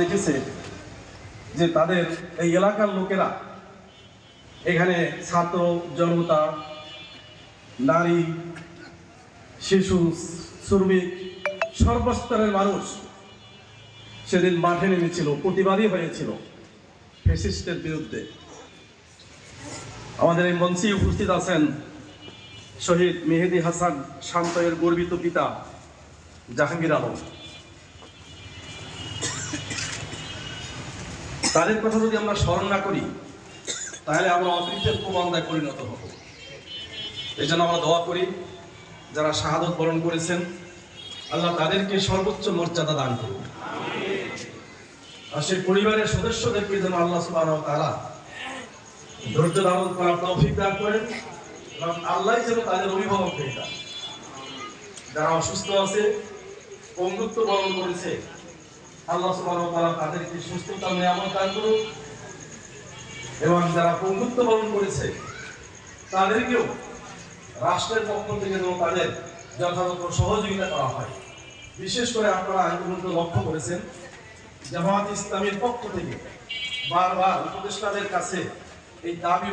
দেখেছে যে তাদের এই এলাকার লোকেরা এখানে ছাত্র, জনতা, নারী, শিশু, শ্রমিক, সর্বস্তরের মানুষ সেদিন মাঠে নেমেছিল, প্রতিবাদী হয়েছিল ফেসিস্টের বিরুদ্ধে। আমাদের এই মঞ্চে উপস্থিত আছেন শহীদ মেহেদি হাসান শান্তয়ের গর্বিত পিতা জাহাঙ্গীর আলম। তাদের কথা যদি আমরা স্মরণ না করি, তাহলে আমরা অকৃতের প্রবন্ধায় পরিণত হব। এই জন্য আমরা দোয়া করি, যারা শাহাদত বরণ করেছেন, আল্লাহ তাদেরকে সর্বোচ্চ মর্যাদা দান করুন। আর সেই পরিবারের সদস্যদেরকে যেন আল্লাহ তারা ধৈর্য ধারণ করার তৌফিক দান করেন এবং আল্লাহ যেন তাদের অভিভাবক যারা অসুস্থ আছে পঙ্গুত্ব বরণ করেছে আল্লাহ সুবহানাহু ওয়া তাদেরকে সুস্থতা নিয়ামত দান করুন এবং যারা পঙ্গুত্ব বরণ করেছে, তাদেরকেও রাষ্ট্রের পক্ষ থেকে যেন তাদের যথাযথ সহযোগিতা করা হয়। বিশেষ করে আপনারা পর্যন্ত লক্ষ্য করেছেন জামাত ইসলামের পক্ষ থেকে বারবার উপদেষ্টাদের কাছে এই দাবি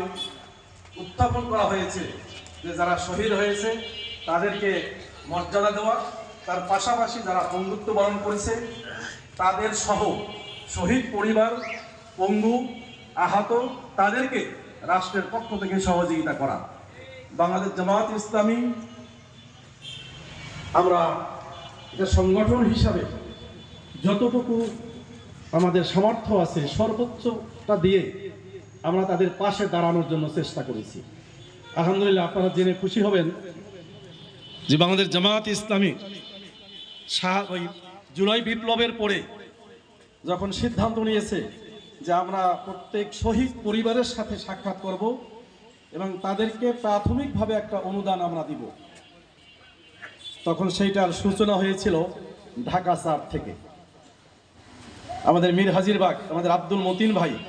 উত্থাপন করা হয়েছে যে যারা শহীদ হয়েছে, তাদেরকে মর্যাদা দেওয়া তার পাশাপাশি যারা পঙ্গুত্ব বরণ করেছে, তাদের সহ শহীদ পরিবার পঙ্গু আহত, তাদেরকে রাষ্ট্রের পক্ষ থেকে সহযোগিতা করা। বাংলাদেশ জামাত ইসলামী, আমরা এটা সংগঠন হিসাবে যতটুকু আমাদের সামর্থ্য আছে, সর্বোচ্চটা দিয়ে আমরা তাদের পাশে দাঁড়ানোর জন্য চেষ্টা করেছি। আলহামদুলিল্লাহ, আপনারা জেনে খুশি হবেন যে বাংলাদেশ জামাত ইসলামী ওই জুলাই বিপ্লবের পরে যখন সিদ্ধান্ত নিয়েছে যে আমরা প্রত্যেক শহীদ পরিবারের সাথে সাক্ষাৎ করব এবং তাদেরকে প্রাথমিকভাবে একটা অনুদান আমরা দিব, তখন সেইটার সূচনা হয়েছিল ঢাকা সার থেকে। আমাদের মীর হাজির বাগ, আমাদের আব্দুল মতিন ভাই